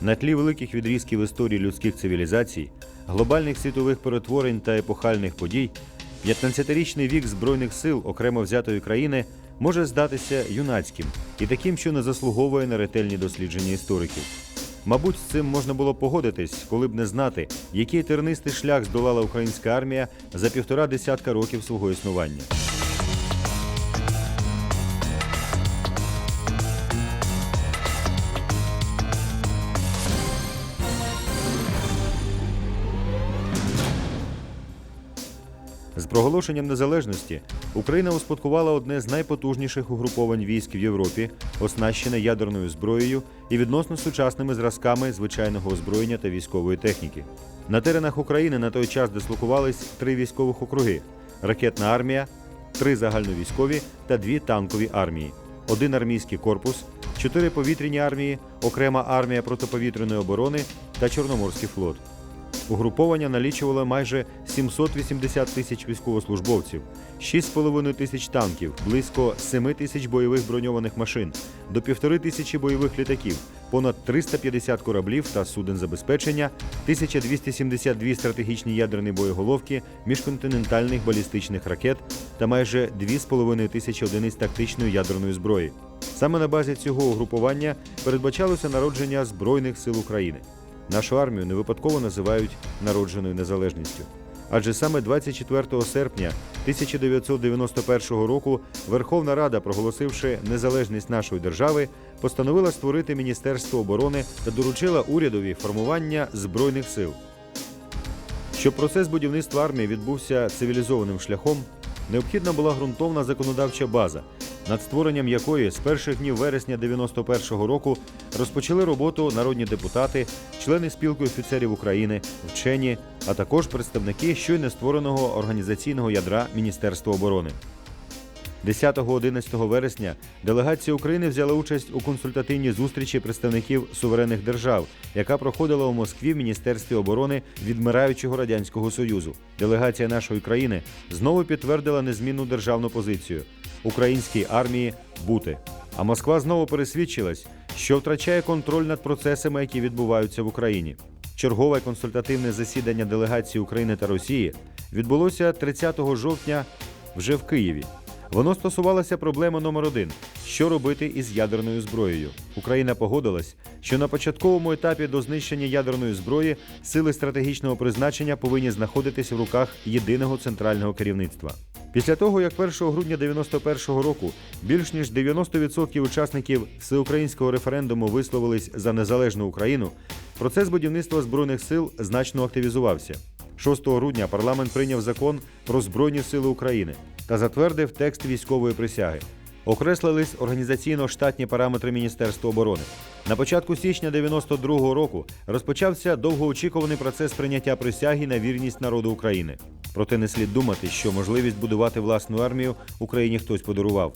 На тлі великих відрізків історії людських цивілізацій, глобальних світових перетворень та епохальних подій, 15-річний вік Збройних сил окремо взятої країни може здатися юнацьким і таким, що не заслуговує на ретельні дослідження істориків. Мабуть, з цим можна було погодитись, коли б не знати, який тернистий шлях здолала українська армія за півтора десятка років свого існування. Проголошенням незалежності Україна успадкувала одне з найпотужніших угруповань військ в Європі, оснащене ядерною зброєю і відносно сучасними зразками звичайного озброєння та військової техніки. На теренах України на той час дислокувались три військових округи: ракетна армія, три загальновійськові та дві танкові армії, один армійський корпус, чотири повітряні армії, окрема армія протиповітряної оборони та Чорноморський флот. Угруповання налічувало майже 780 тисяч військовослужбовців, 6,5 тисяч танків, близько 7 тисяч бойових броньованих машин, до півтори тисячі бойових літаків, понад 350 кораблів та суден забезпечення, 1272 стратегічні ядерні боєголовки, міжконтинентальних балістичних ракет та майже 2,5 тисячі одиниць тактичної ядерної зброї. Саме на базі цього угрупування передбачалося народження Збройних сил України. Нашу армію не випадково називають народженою незалежністю. Адже саме 24 серпня 1991 року Верховна Рада, проголосивши незалежність нашої держави, постановила створити Міністерство оборони та доручила урядові формування збройних сил. Щоб процес будівництва армії відбувся цивілізованим шляхом, необхідна була ґрунтовна законодавча база, над створенням якої з перших днів вересня 91-го року розпочали роботу народні депутати, члени спілки офіцерів України, вчені, а також представники щойно створеного організаційного ядра Міністерства оборони. 10-11 вересня делегація України взяла участь у консультативній зустрічі представників суверенних держав, яка проходила у Москві в Міністерстві оборони відмираючого радянського союзу. Делегація нашої країни знову підтвердила незмінну державну позицію українській армії бути. А Москва знову пересвідчилась, що втрачає контроль над процесами, які відбуваються в Україні. Чергове консультативне засідання делегації України та Росії відбулося 30 жовтня вже в Києві. Воно стосувалося проблеми номер один: що робити із ядерною зброєю. Україна погодилась, що на початковому етапі до знищення ядерної зброї сили стратегічного призначення повинні знаходитись в руках єдиного центрального керівництва. Після того, як 1 грудня 91-го року більш ніж 90% учасників всеукраїнського референдуму висловились за незалежну Україну, процес будівництва збройних сил значно активізувався. 6 грудня парламент прийняв закон про Збройні сили України та затвердив текст військової присяги. Окреслились організаційно-штатні параметри Міністерства оборони. На початку січня 92-го року розпочався довгоочікуваний процес прийняття присяги на вірність народу України. Проте не слід думати, що можливість будувати власну армію Україні хтось подарував.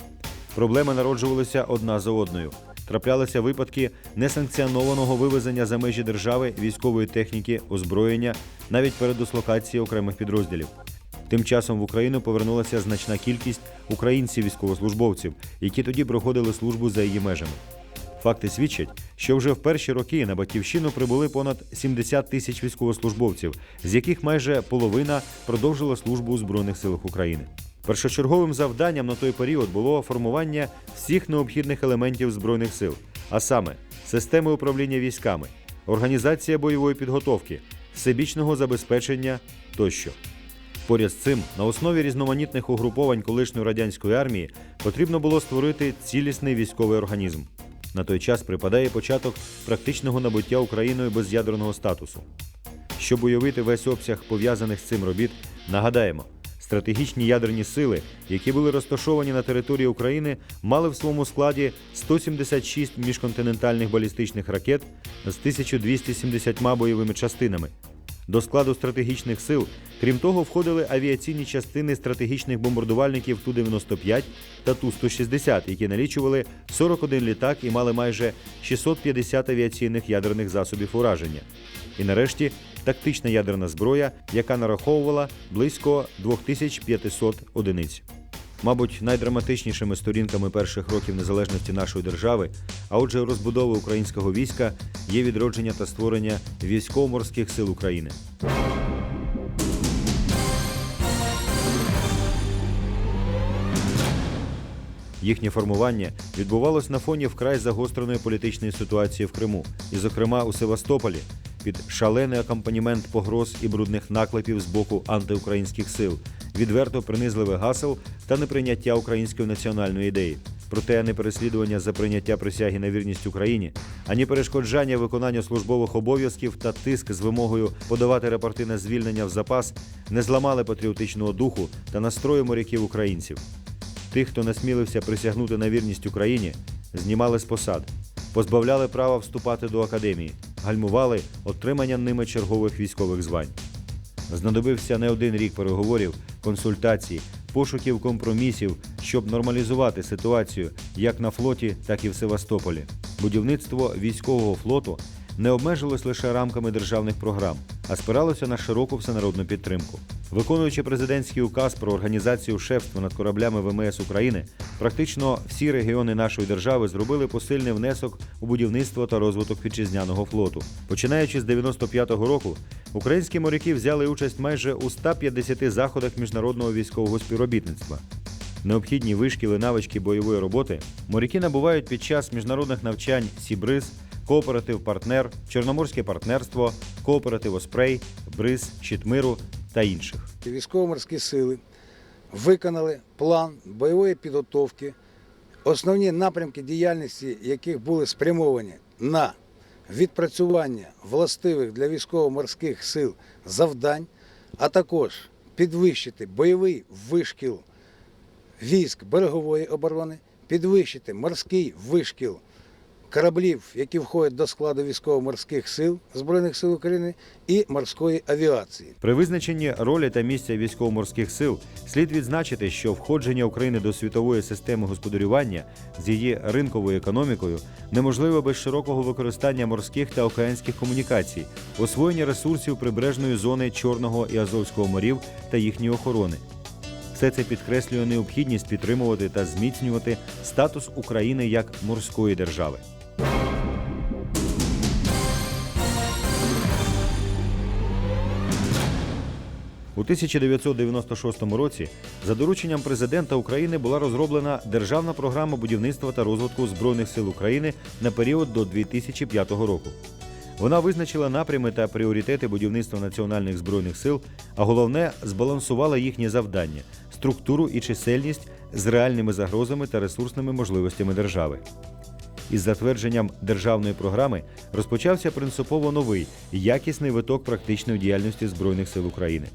Проблеми народжувалися одна за одною. Траплялися випадки несанкціонованого вивезення за межі держави військової техніки, озброєння, навіть передислокації окремих підрозділів. Тим часом в Україну повернулася значна кількість українців-військовослужбовців, які тоді проходили службу за її межами. Факти свідчать, що вже в перші роки на батьківщину прибули понад 70 тисяч військовослужбовців, з яких майже половина продовжила службу у Збройних силах України. Першочерговим завданням на той період було формування всіх необхідних елементів збройних сил, а саме системи управління військами, організація бойової підготовки, всебічного забезпечення тощо. Поряд з цим, на основі різноманітних угруповань колишньої радянської армії потрібно було створити цілісний військовий організм. На той час припадає початок практичного набуття Україною без'ядерного статусу. Щоб уявити весь обсяг пов'язаних з цим робіт, нагадаємо, стратегічні ядерні сили, які були розташовані на території України, мали в своєму складі 176 міжконтинентальних балістичних ракет з 1270 бойовими частинами. До складу стратегічних сил, крім того, входили авіаційні частини стратегічних бомбардувальників Ту-95 та Ту-160, які налічували 41 літак і мали майже 650 авіаційних ядерних засобів ураження. І нарешті тактична ядерна зброя, яка нараховувала близько 2500 одиниць. Мабуть, найдраматичнішими сторінками перших років незалежності нашої держави, а отже, розбудови українського війська є відродження та створення військово-морських сил України. Їхнє формування відбувалось на фоні вкрай загостреної політичної ситуації в Криму, і, зокрема, у Севастополі, під шалений акомпанімент погроз і брудних наклепів з боку антиукраїнських сил, відверто принизливих гасел та неприйняття української національної ідеї. Проте ані переслідування за прийняття присяги на вірність Україні, ані перешкоджання виконанню службових обов'язків та тиск з вимогою подавати рапорти на звільнення в запас не зламали патріотичного духу та настрою моряків українців. Тих, хто насмілився присягнути на вірність Україні, знімали з посад, позбавляли права вступати до академії, гальмували отримання ними чергових військових звань. Знадобився не один рік переговорів, консультацій, пошуків компромісів, щоб нормалізувати ситуацію як на флоті, так і в Севастополі. Будівництво військового флоту не обмежилось лише рамками державних програм, а спиралося на широку всенародну підтримку. Виконуючи президентський указ про організацію шефства над кораблями ВМС України, практично всі регіони нашої держави зробили посильний внесок у будівництво та розвиток вітчизняного флоту. Починаючи з 95-го року, українські моряки взяли участь майже у 150 заходах міжнародного військового співробітництва. Необхідні вишкіли навички бойової роботи моряки набувають під час міжнародних навчань Сібриз, кооператив партнер, Чорноморське партнерство, кооператив Оспрей, Бриз, Щитмиру та інших. Військово-морські сили виконали план бойової підготовки, основні напрямки діяльності яких були спрямовані на відпрацювання властивих для військово-морських сил завдань, а також підвищити бойовий вишкіл військ берегової оборони, підвищити морський вишкіл кораблів, які входять до складу військово-морських сил Збройних сил України і морської авіації. При визначенні ролі та місця військово-морських сил слід відзначити, що входження України до світової системи господарювання з її ринковою економікою неможливе без широкого використання морських та океанських комунікацій, освоєння ресурсів прибережної зони Чорного і Азовського морів та їхньої охорони. Все це підкреслює необхідність підтримувати та зміцнювати статус України як морської держави. У 1996 році за дорученням президента України була розроблена державна програма будівництва та розвитку збройних сил України на період до 2005 року. Вона визначила напрями та пріоритети будівництва національних збройних сил, а головне збалансувала їхні завдання, структуру і чисельність з реальними загрозами та ресурсними можливостями держави. Із затвердженням державної програми розпочався принципово новий якісний виток практичної діяльності Збройних сил України.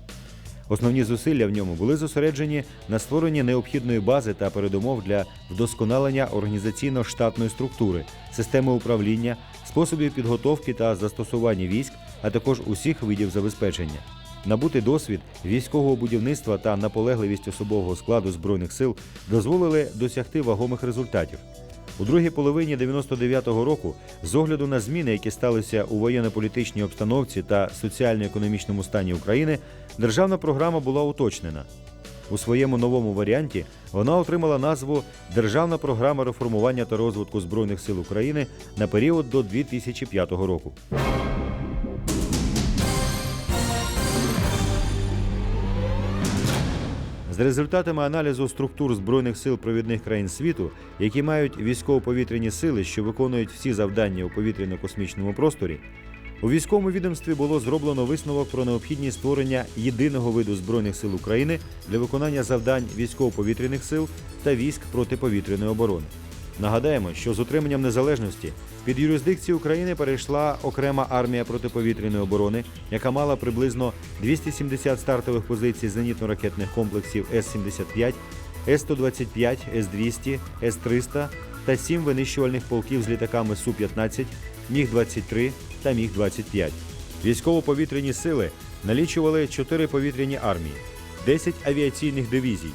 Основні зусилля в ньому були зосереджені на створенні необхідної бази та передумов для вдосконалення організаційно-штатної структури, системи управління, способів підготовки та застосування військ, а також усіх видів забезпечення. Набути досвід військового будівництва та наполегливість особового складу збройних сил дозволили досягти вагомих результатів. У другій половині 99-го року, з огляду на зміни, які сталися у воєнно-політичній обстановці та соціально-економічному стані України, державна програма була уточнена. У своєму новому варіанті вона отримала назву Державна програма реформування та розвитку Збройних сил України на період до 2005 року. З результатами аналізу структур збройних сил провідних країн світу, які мають військово-повітряні сили, що виконують всі завдання у повітряно-космічному просторі, у військовому відомстві було зроблено висновок про необхідність створення єдиного виду збройних сил України для виконання завдань військово-повітряних сил та військ протиповітряної оборони. Нагадаємо, що з утриманням незалежності під юрисдикцію України перейшла окрема армія протиповітряної оборони, яка мала приблизно 270 стартових позицій зенітно-ракетних комплексів С-75, С-125, С-200, С-300 та 7 винищувальних полків з літаками Су-15, Міг-23 та Міг-25. Військово-повітряні сили налічували 4 повітряні армії, 10 авіаційних дивізій,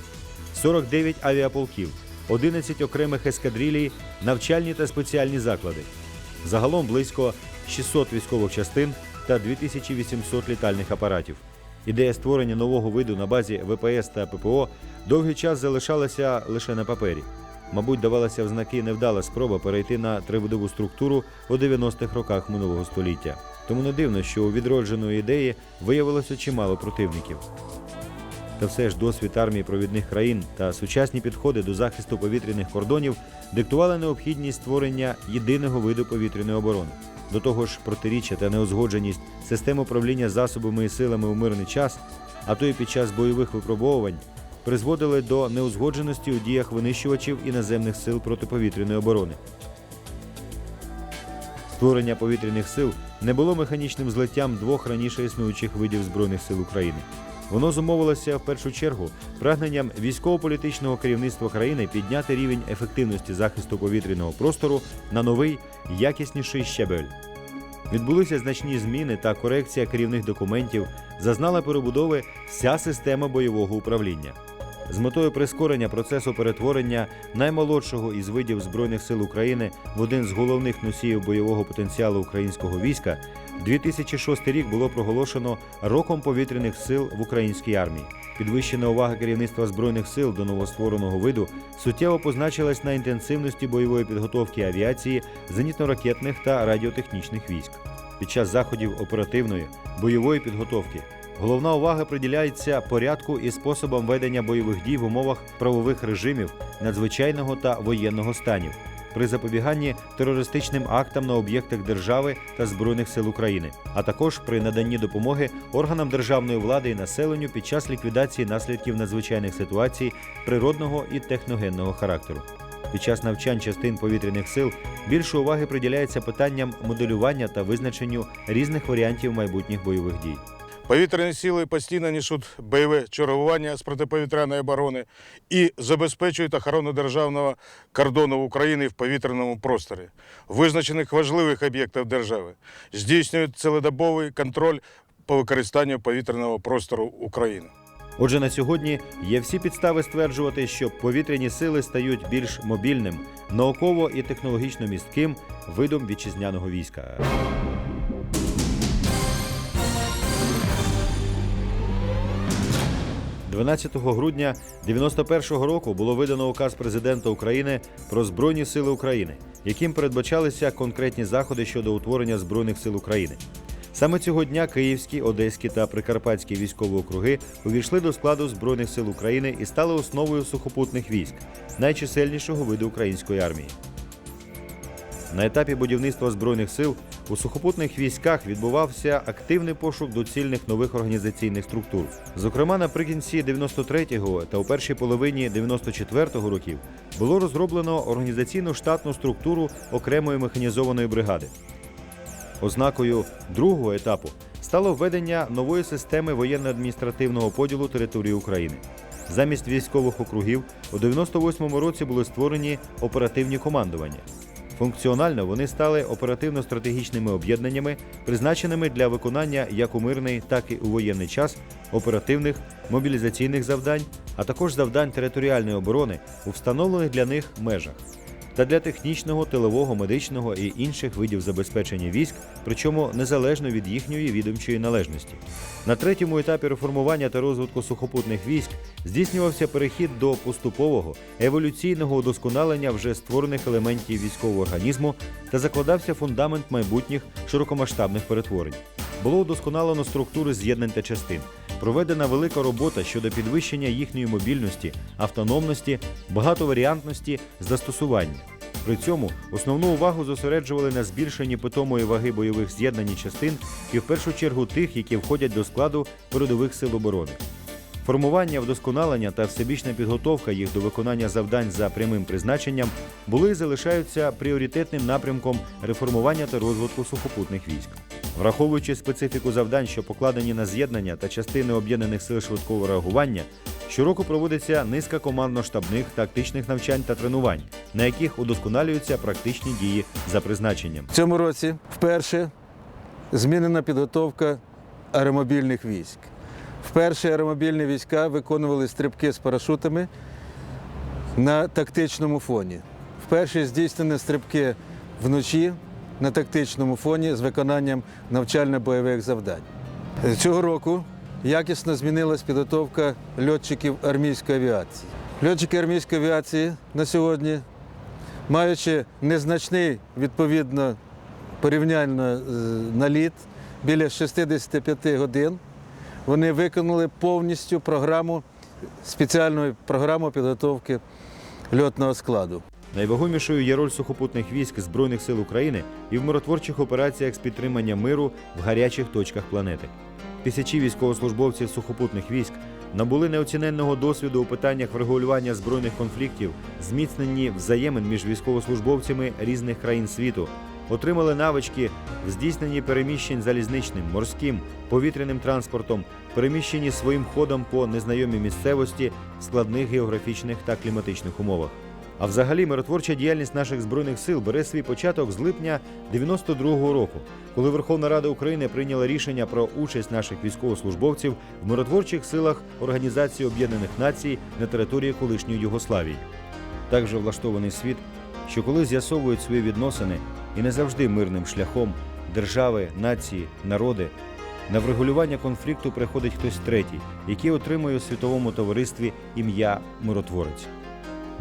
49 авіаполків, 11 окремих ескадрилій, навчальні та спеціальні заклади. Загалом близько 600 військових частин та 2800 літальних апаратів. Ідея створення нового виду на базі ВПС та ППО довгий час залишалася лише на папері. Мабуть, давалася в знаки невдала спроба перейти на тривидову структуру у 90-х роках минулого століття. Тому не дивно, що у відродженої ідеї виявилося чимало противників. Та все ж досвід армії провідних країн та сучасні підходи до захисту повітряних кордонів диктували необхідність створення єдиного виду повітряної оборони. До того ж, протиріччя та неузгодженість систем управління засобами і силами у мирний час, а то й під час бойових випробовувань, призводили до неузгодженості у діях винищувачів іноземних сил протиповітряної оборони. Створення повітряних сил не було механічним злиттям двох раніше існуючих видів збройних сил України. Воно зумовилося в першу чергу прагненням військово-політичного керівництва країни підняти рівень ефективності захисту повітряного простору на новий, якісніший щебель. Відбулися значні зміни та корекція керівних документів, зазнала перебудови вся система бойового управління. З метою прискорення процесу перетворення наймолодшого із видів Збройних сил України в один з головних носіїв бойового потенціалу українського війська 2006 рік було проголошено роком повітряних сил в українській армії. Підвищена увага керівництва збройних сил до новоствореного виду суттєво позначилась на інтенсивності бойової підготовки авіації, зенітно-ракетних та радіотехнічних військ. Під час заходів оперативної бойової підготовки головна увага приділяється порядку і способам ведення бойових дій в умовах правових режимів надзвичайного та воєнного станів при запобіганні терористичним актам на об'єктах держави та збройних сил України, а також при наданні допомоги органам державної влади і населенню під час ліквідації наслідків надзвичайних ситуацій природного і техногенного характеру. Під час навчань частин повітряних сил більше уваги приділяється питанням моделювання та визначенню різних варіантів майбутніх бойових дій. Повітряні сили постійно несуть бойове чергування з протиповітряної оборони і забезпечують охорону державного кордону України в повітряному просторі, визначених важливих об'єктів держави, здійснюють цілодобовий контроль по використанню повітряного простору України. Отже, на сьогодні є всі підстави стверджувати, що повітряні сили стають більш мобільним, науково і технологічно містким видом вітчизняного війська. 12 грудня 91-го року було видано указ президента України про Збройні сили України, яким передбачалися конкретні заходи щодо утворення Збройних сил України. Саме цього дня Київські, Одеські та Прикарпатські військові округи увійшли до складу Збройних сил України і стали основою сухопутних військ, найчисельнішого виду української армії. На етапі будівництва збройних сил у сухопутних військах відбувався активний пошук доцільних нових організаційних структур. Зокрема, наприкінці 93-го та у першій половині 94-го років було розроблено організаційну штатну структуру окремої механізованої бригади. Ознакою другого етапу стало введення нової системи воєнно-адміністративного поділу території України. Замість військових округів у 98-му році були створені оперативні командування. Функціонально вони стали оперативно-стратегічними об'єднаннями, призначеними для виконання як у мирний, так і у воєнний час оперативних мобілізаційних завдань, а також завдань територіальної оборони у встановлених для них межах та для технічного, тилового, медичного і інших видів забезпечення військ, причому незалежно від їхньої відомчої належності. На третьому етапі реформування та розвитку сухопутних військ здійснювався перехід до поступового еволюційного удосконалення вже створених елементів військового організму та закладався фундамент майбутніх широкомасштабних перетворень. Було удосконалено структури з'єднань та частин. Проведена велика робота щодо підвищення їхньої мобільності, автономності, багатоваріантності, застосування. При цьому основну увагу зосереджували на збільшенні питомої ваги бойових з'єднань частин і в першу чергу тих, які входять до складу передових сил оборони. Формування, вдосконалення та всебічна підготовка їх до виконання завдань за прямим призначенням були і залишаються пріоритетним напрямком реформування та розвитку сухопутних військ. Враховуючи специфіку завдань, що покладені на з'єднання та частини об'єднаних сил швидкого реагування, щороку проводиться низка командно-штабних тактичних навчань та тренувань, на яких удосконалюються практичні дії за призначенням. В цьому році вперше змінена підготовка аеромобільних військ. Вперше аеромобільні війська виконували стрибки з парашутами на тактичному фоні. Вперше здійснені стрибки вночі на тактичному фоні з виконанням навчально-бойових завдань. Цього року якісно змінилась підготовка льотчиків армійської авіації. Льотчики армійської авіації на сьогодні, маючи незначний відповідно порівняльно е, наліт біля 65 годин, вони виконали повністю програму, спеціальну програму підготовки льотного складу. Найвагомішою є роль сухопутних військ Збройних сил України і в миротворчих операціях з підтримання миру в гарячих точках планети. Тисячі військовослужбовців сухопутних військ набули неоціненного досвіду у питаннях врегулювання збройних конфліктів, зміцненні взаємин між військовослужбовцями різних країн світу, отримали навички в здійсненні переміщень залізничним, морським, повітряним транспортом, переміщенні своїм ходом по незнайомій місцевості, складних географічних та кліматичних умовах. А взагалі миротворча діяльність наших збройних сил бере свій початок з липня 92-го року, коли Верховна Рада України прийняла рішення про участь наших військовослужбовців в миротворчих силах Організації Об'єднаних Націй на території колишньої Югославії. Так влаштований світ, що коли з'ясовують свої відносини і не завжди мирним шляхом держави, нації, народи, на врегулювання конфлікту приходить хтось третій, який отримує у світовому товаристві ім'я миротворець.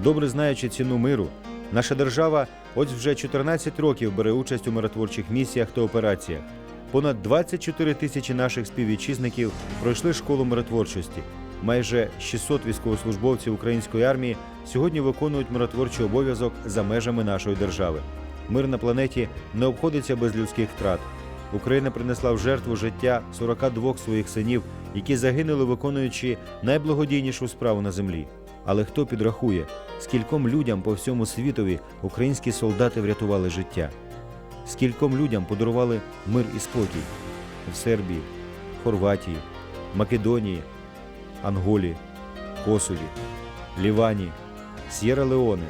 Добре знаючи ціну миру, наша держава ось вже 14 років бере участь у миротворчих місіях та операціях. Понад 24 тисячі наших співвітчизників пройшли школу миротворчості. Майже 600 військовослужбовців української армії сьогодні виконують миротворчий обов'язок за межами нашої держави. Мир на планеті не обходиться без людських втрат. Україна принесла в жертву життя 42 своїх синів, які загинули, виконуючи найблагодійнішу справу на землі. Але хто підрахує, скільком людям по всьому світові українські солдати врятували життя? Скільком людям подарували мир і спокій в Сербії, Хорватії, Македонії, Анголі, Косові, Лівані, С'єра Леоне,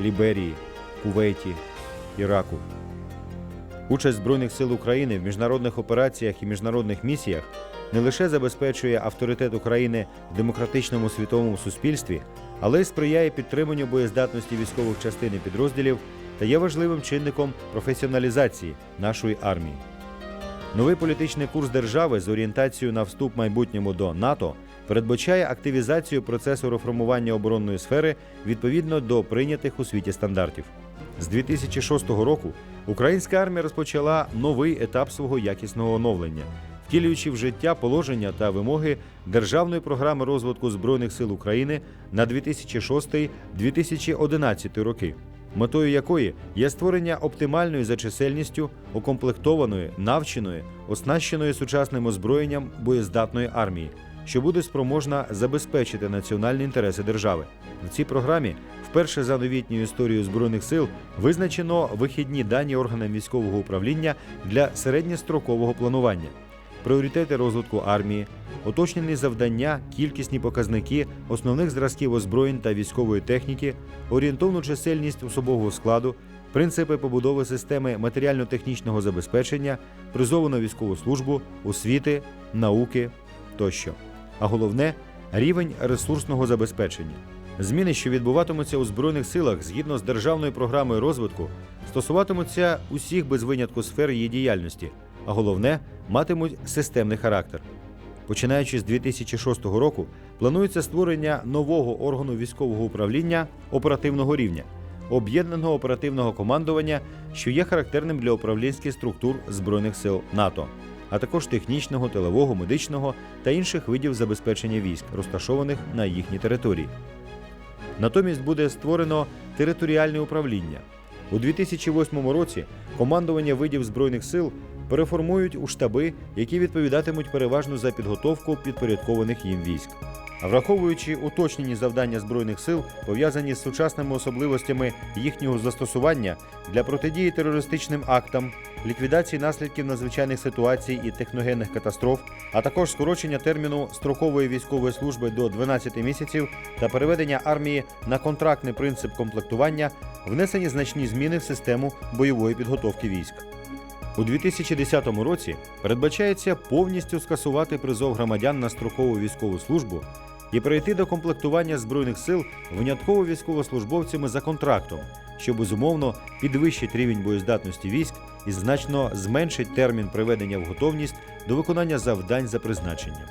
Ліберії, Кувейті, Іраку. Участь Збройних сил України в міжнародних операціях і міжнародних місіях не лише забезпечує авторитет України в демократичному світовому суспільстві, але й сприяє підтриманню боєздатності військових частин і підрозділів та є важливим чинником професіоналізації нашої армії. Новий політичний курс держави з орієнтацією на вступ майбутньому до НАТО передбачає активізацію процесу реформування оборонної сфери відповідно до прийнятих у світі стандартів. З 2006 року українська армія розпочала новий етап свого якісного оновлення, втілюючи в життя положення та вимоги Державної програми розвитку Збройних сил України на 2006-2011 роки, метою якої є створення оптимальної за чисельністю, укомплектованої, навченої, оснащеної сучасним озброєнням боєздатної армії, що буде спроможна забезпечити національні інтереси держави. В цій програмі вперше за новітньою історією збройних сил визначено вихідні дані органам військового управління для середньострокового планування, пріоритети розвитку армії, уточнені завдання, кількісні показники основних зразків озброєнь та військової техніки, орієнтовну чисельність особового складу, принципи побудови системи матеріально-технічного забезпечення, призову на військову службу, освіти, науки тощо. А головне рівень ресурсного забезпечення. Зміни, що відбуватимуться у збройних силах згідно з державною програмою розвитку, стосуватимуться усіх без винятку сфер її діяльності, а головне матимуть системний характер. Починаючи з 2006 року, планується створення нового органу військового управління оперативного рівня, об'єднаного оперативного командування, що є характерним для управлінських структур Збройних сил НАТО, а також технічного, тилового, медичного та інших видів забезпечення військ, розташованих на їхній території. Натомість буде створено територіальне управління. У 2008 році командування видів збройних сил переформують у штаби, які відповідатимуть переважно за підготовку підпорядкованих їм військ. Враховуючи уточнені завдання збройних сил, пов'язані з сучасними особливостями їхнього застосування для протидії терористичним актам, ліквідації наслідків надзвичайних ситуацій і техногенних катастроф, а також скорочення терміну строкової військової служби до 12 місяців та переведення армії на контрактний принцип комплектування, внесені значні зміни в систему бойової підготовки військ. У 2010 році передбачається повністю скасувати призов громадян на строкову військову службу і перейти до комплектування збройних сил винятково військовослужбовцями за контрактом, що безумовно підвищить рівень боєздатності військ і значно зменшить термін приведення в готовність до виконання завдань за призначенням.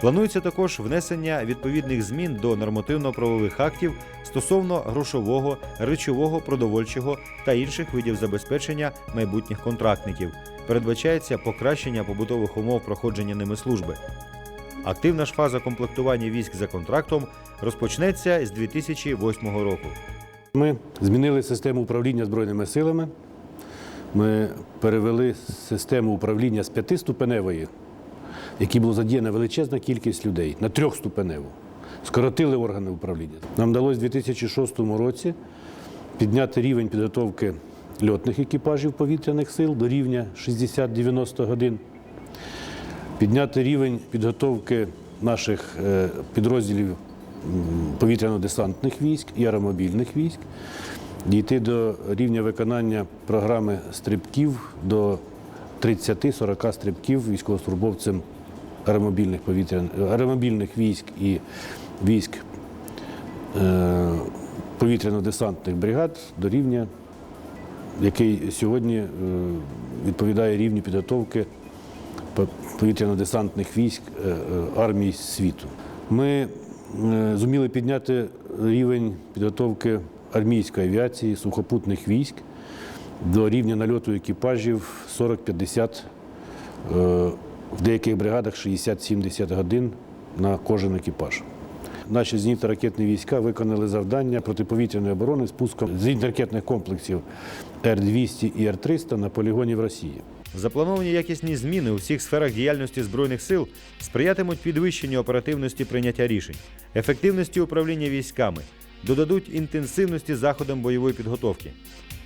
Планується також внесення відповідних змін до нормативно-правових актів стосовно грошового, речового, продовольчого та інших видів забезпечення майбутніх контрактників. Передбачається покращення побутових умов проходження ними служби. Активна ж фаза комплектування військ за контрактом розпочнеться з 2008 року. Ми змінили систему управління Збройними силами. Ми перевели систему управління з п'ятиступеневої, в якій була задіяна величезна кількість людей, на трьохступеневу. Скоротили органи управління. Нам вдалося в 2006 році підняти рівень підготовки льотних екіпажів повітряних сил до рівня 60-90 годин, підняти рівень підготовки наших е, підрозділів повітряно-десантних військ і аеромобільних військ, дійти до рівня виконання програми стрибків до 30-40 стрибків військовослужбовцям аеромобільних, повітрян... аеромобільних військ і військ е, повітряно-десантних бригад до рівня, який сьогодні е, відповідає рівню підготовки повітряно-десантних військ е, армій світу. Ми зуміли підняти рівень підготовки армійської авіації, сухопутних військ до рівня нальоту екіпажів 40-50, е, в деяких бригадах 60-70 годин на кожен екіпаж. Наші зенітно-ракетні війська виконали завдання протиповітряної оборони з пуском зенітно-ракетних комплексів Р-200 і Р-300 на полігоні в Росії. Заплановані якісні зміни у всіх сферах діяльності збройних сил сприятимуть підвищенню оперативності прийняття рішень, ефективності управління військами, додадуть інтенсивності заходам бойової підготовки.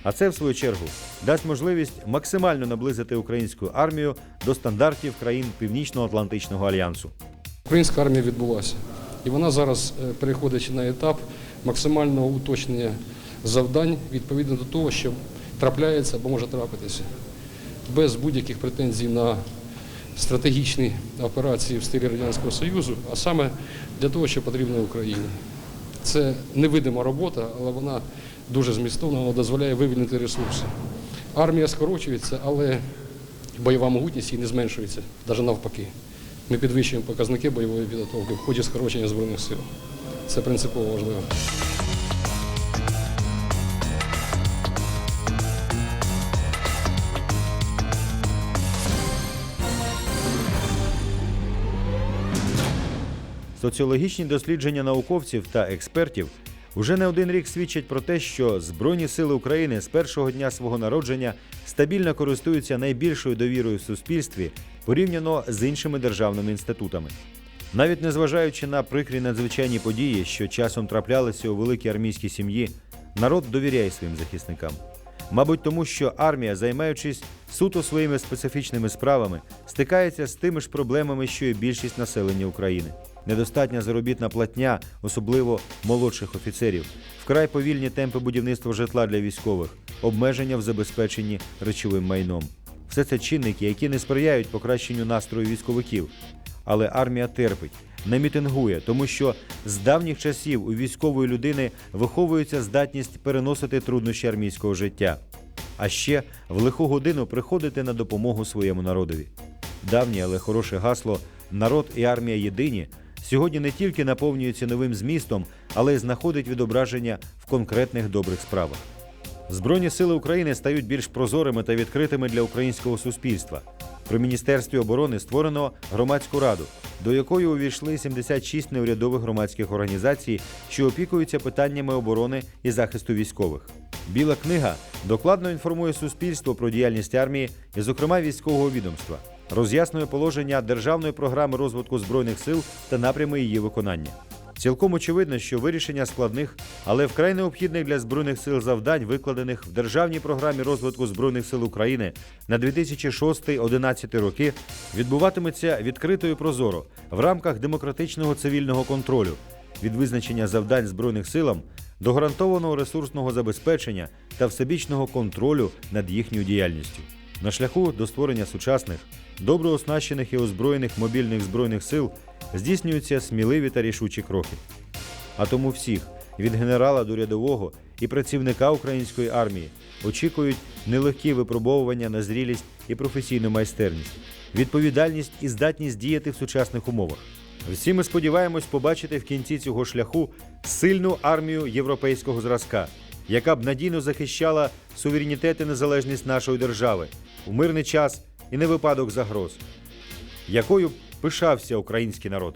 А це, в свою чергу, дасть можливість максимально наблизити українську армію до стандартів країн Північно-Атлантичного альянсу. Українська армія відбулася. І вона зараз е, переходить на етап максимального уточнення завдань відповідно до того, що трапляється або може трапитися. Без будь-яких претензій на стратегічні операції в стилі Радянського Союзу, а саме для того, що потрібно Україні. Це невидима робота, але вона дуже змістовна, вона дозволяє вивільнити ресурси. Армія скорочується, але бойова могутність її не зменшується, навіть навпаки. Ми підвищуємо показники бойової підготовки в ході скорочення Збройних сил. Це принципово важливо. Соціологічні дослідження науковців та експертів уже не один рік свідчать про те, що Збройні сили України з першого дня свого народження стабільно користуються найбільшою довірою в суспільстві порівняно з іншими державними інститутами. Навіть незважаючи на прикрі надзвичайні події, що часом траплялися у великій армійській сім'ї, народ довіряє своїм захисникам. Мабуть, тому що армія, займаючись суто своїми специфічними справами, стикається з тими ж проблемами, що і більшість населення України. Недостатня заробітна платня, особливо молодших офіцерів, вкрай повільні темпи будівництва житла для військових, обмеження в забезпеченні речовим майном. Все це чинники, які не сприяють покращенню настрою військовиків. Але армія терпить, не мітингує, тому що з давніх часів у військової людини виховується здатність переносити труднощі армійського життя, а ще в лиху годину приходити на допомогу своєму народові. Давнє, але хороше гасло Народ і армія єдині сьогодні не тільки наповнюється новим змістом, але й знаходить відображення в конкретних добрих справах. Збройні сили України стають більш прозорими та відкритими для українського суспільства. При міністерстві оборони створено громадську раду, до якої увійшли 76 неурядових громадських організацій, що опікуються питаннями оборони і захисту військових. Біла книга докладно інформує суспільство про діяльність армії і, зокрема, військового відомства, роз'яснює положення державної програми розвитку збройних сил та напрями її виконання. Цілком очевидно, що вирішення складних, але вкрай необхідних для збройних сил завдань, викладених в державній програмі розвитку збройних сил України на 2006-2011 роки, відбуватиметься відкрито і прозоро в рамках демократичного цивільного контролю від визначення завдань збройних силам до гарантованого ресурсного забезпечення та всебічного контролю над їхньою діяльністю. На шляху до створення сучасних, добре оснащених і озброєних мобільних збройних сил здійснюються сміливі та рішучі кроки. А тому всіх від генерала до рядового і працівника української армії очікують нелегкі випробовування на зрілість і професійну майстерність, відповідальність і здатність діяти в сучасних умовах. Всі ми сподіваємось побачити в кінці цього шляху сильну армію європейського зразка, яка б надійно захищала суверенітет і незалежність нашої держави у мирний час і не випадок загроз, якою пишався український народ.